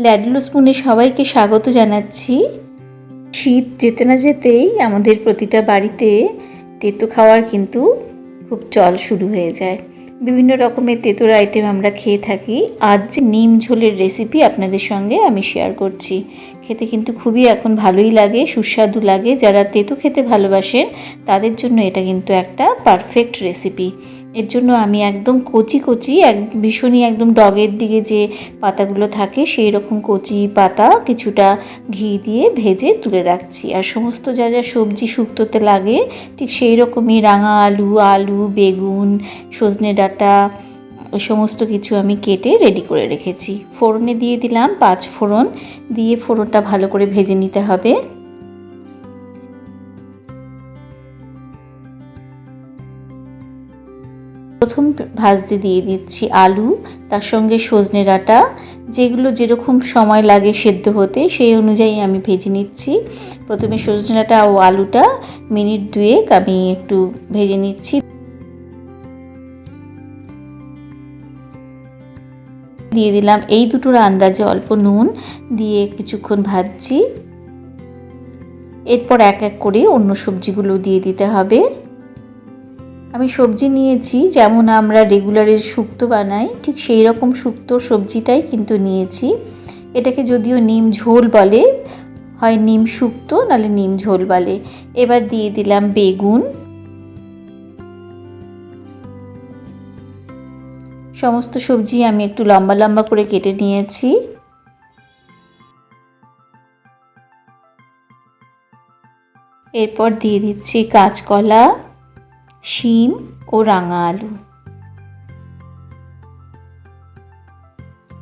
ল্যাডলো স্পুনে সবাইকে স্বাগত জানাচ্ছি। শীত যেতে না যেতেই আমাদের প্রতিটা বাড়িতে তেতো খাওয়ার কিন্তু খুব চল শুরু হয়ে যায়। বিভিন্ন রকমের তেঁতোর আইটেম আমরা খেয়ে থাকি। আজ যে নিম ঝোলের রেসিপি আপনাদের সঙ্গে আমি শেয়ার করছি। খেতে কিন্তু খুবই এখন ভালোই লাগে, সুস্বাদু লাগে। যারা তেঁতো খেতে ভালোবাসেন, তাদের জন্য এটা কিন্তু একটা পারফেক্ট রেসিপি এর জন্য আমি একদম কচি কচি, এক ভীষণই একদম ডগের দিকে যে পাতাগুলো থাকে সেই রকম কচি পাতা কিছুটা ঘি দিয়ে ভেজে তুলে রাখছি। আর সমস্ত যা যা সবজি শুক্তোতে লাগে, ঠিক সেই রকমই রাঙা আলু আলু, বেগুন, সজনে ডাঁটা সমস্ত কিছু আমি কেটে রেডি করে রেখেছি। ফোড়নে দিয়ে দিলাম পাঁচ ফোড়ন, দিয়ে ফোড়নটা ভালো করে ভেজে নিতে হবে। প্রথম ভাজতে দিয়ে দিচ্ছি আলু, তার সঙ্গে সজনে ডাঁটা, যেগুলো যেরকম সময় লাগে সেদ্ধ হতে সেই অনুযায়ী আমি ভেজে নিচ্ছি। প্রথমে সজনে ডাঁটা ও আলুটা মিনিট দুয়েক আমি একটু ভেজে নিচ্ছি। দিয়ে দিলাম এই দুটোর আন্দাজে অল্প নুন দিয়ে কিছুক্ষণ ভাজছি। এরপর এক এক করে অন্য সবজিগুলো দিয়ে দিতে হবে। আমি সবজি নিয়েছি, যেমন আমরা রেগুলারের শুক্তো বানাই, ঠিক সেই রকম শুক্তো সবজিটাই কিন্তু নিয়েছি। এটাকে যদিও নিম ঝোল বলে, হয় নিম শুক্তো, নাহলে নিম ঝোল বলে। এবার দিয়ে দিলাম বেগুন। সমস্ত সবজি আমি একটু লম্বা লম্বা করে কেটে নিয়েছি। এরপর দিয়ে দিচ্ছি কাঁচকলা। শিম ও রাঙা আলু।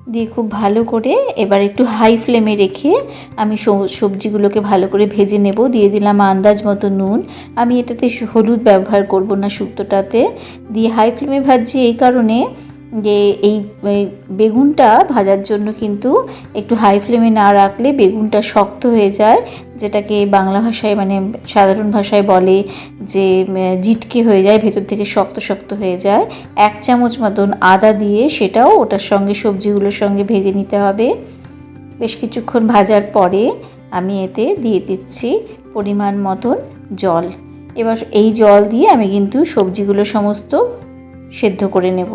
দিয়ে খুব ভালো করে এবার একটু হাই ফ্লেমে রেখে আমি সবজিগুলোকে ভালো করে ভেজে নেব। দিয়ে দিলাম আন্দাজ মতো নুন। আমি এটাতে হলুদ ব্যবহার করব না শুক্তোটাতে। দিয়ে হাই ফ্লেমে ভাজছি এই কারণে যে এই বেগুনটা ভাজার জন্য কিন্তু একটু হাই ফ্লেমে না রাখলে বেগুনটা শক্ত হয়ে যায়, যেটাকে বাংলা ভাষায় মানে সাধারণ ভাষায় বলে যে জিটকে হয়ে যায়, ভেতর থেকে শক্ত শক্ত হয়ে যায়। এক চামচ মতন আদা দিয়ে সেটাও ওটার সঙ্গে, সবজিগুলোর সঙ্গে ভেজে নিতে হবে। বেশ কিছুক্ষণ ভাজার পরে আমি এতে দিয়ে দিচ্ছি পরিমাণ মতন জল। এবার এই জল দিয়ে আমি কিন্তু সবজিগুলো সমস্ত সেদ্ধ করে নেব।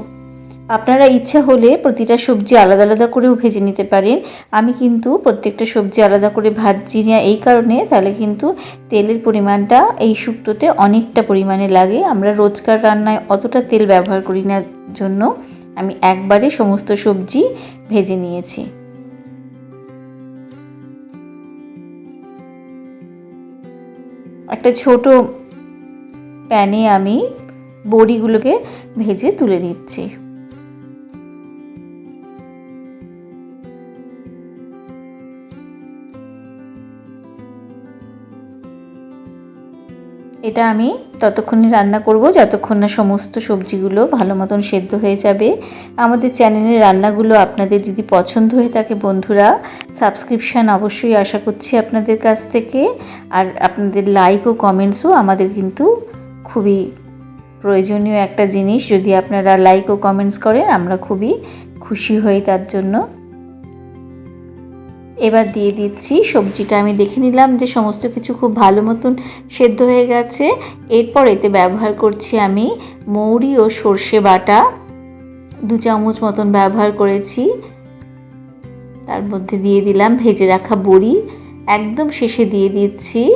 আপনারা ইচ্ছা হলে প্রতিটা সবজি আলাদা আলাদা করেও ভেজে নিতে পারেন। আমি কিন্তু প্রত্যেকটা সবজি আলাদা করে ভাজছি না এই কারণে, তাহলে কিন্তু তেলের পরিমাণটা এই শুক্তোতে অনেকটা পরিমাণে লাগে। আমরা রোজকার রান্নায় অতটা তেল ব্যবহার করি না জন্য আমি একবারে সমস্ত সবজি ভেজে নিয়েছি। একটা ছোট প্যানে আমি বড়িগুলোকে ভেজে তুলে নিচ্ছি। এটা আমি ততক্ষণই রান্না করব, যতক্ষণ না সমস্ত সবজিগুলো ভালো মতন সেদ্ধ হয়ে যাবে। আমাদের চ্যানেলের রান্নাগুলো আপনাদের যদি পছন্দ হয়ে থাকে বন্ধুরা সাবস্ক্রিপশান অবশ্যই আশা করছি আপনাদের কাছ থেকে। আর আপনাদের লাইক ও কমেন্টসও আমাদের কিন্তু খুবই প্রয়োজনীয় একটা জিনিস। যদি আপনারা লাইক ও কমেন্টস করেন, আমরা খুবই খুশি হই তার জন্য। এবার দিয়ে দিচ্ছি সবজিটা। আমি দেখে নিলাম যে সমস্ত কিছু খুব ভালো মতন সেদ্ধ হয়ে গেছে। এরপর এতে ব্যবহার করছি আমি মৌরি ও সর্ষে বাটা। দু চামচ মতন ব্যবহার করেছি। তার মধ্যে দিয়ে দিলাম ভেজে রাখা বড়ি। একদম শেষে দিয়ে দিচ্ছি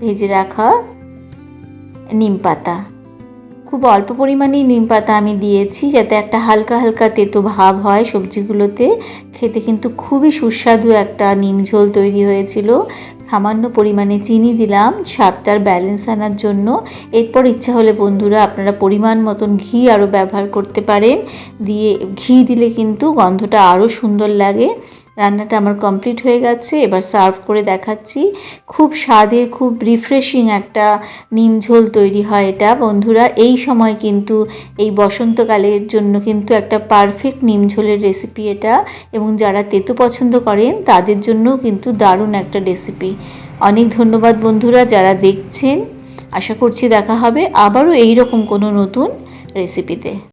ভেজে রাখা নিম পাতা। খুব অল্প পরিমাণেই নিম পাতা আমি দিয়েছি যাতে একটা হালকা হালকা তেতো ভাব হয় সবজিগুলোতে। খেতে কিন্তু খুবই সুস্বাদু একটা নিম ঝোল তৈরি হয়েছিল। সামান্য পরিমাণে চিনি দিলাম, স্বাদটার ব্যালেন্স আনার জন্য। এরপর ইচ্ছা হলে বন্ধুরা আপনারা পরিমাণ মতন ঘি আরও ব্যবহার করতে পারেন। দিয়ে, ঘি দিলে কিন্তু গন্ধটা আরও সুন্দর লাগে। রান্নাটা আমার কমপ্লিট হয়ে গেছে। এবার সার্ভ করে দেখাচ্ছি। খুব স্বাদের খুব রিফ্রেশিং একটা নিম ঝোল তৈরি হয় এটা। বন্ধুরা, এই সময় কিন্তু, এই বসন্তকালের জন্য কিন্তু একটা পারফেক্ট নিম ঝোলের রেসিপি এটা। এবং যারা তেতো পছন্দ করেন, তাদের জন্যও কিন্তু দারুণ একটা রেসিপি অনেক ধন্যবাদ বন্ধুরা যারা দেখছেন। আশা করছি দেখা হবে আবারও এই রকম কোনো নতুন রেসিপিতে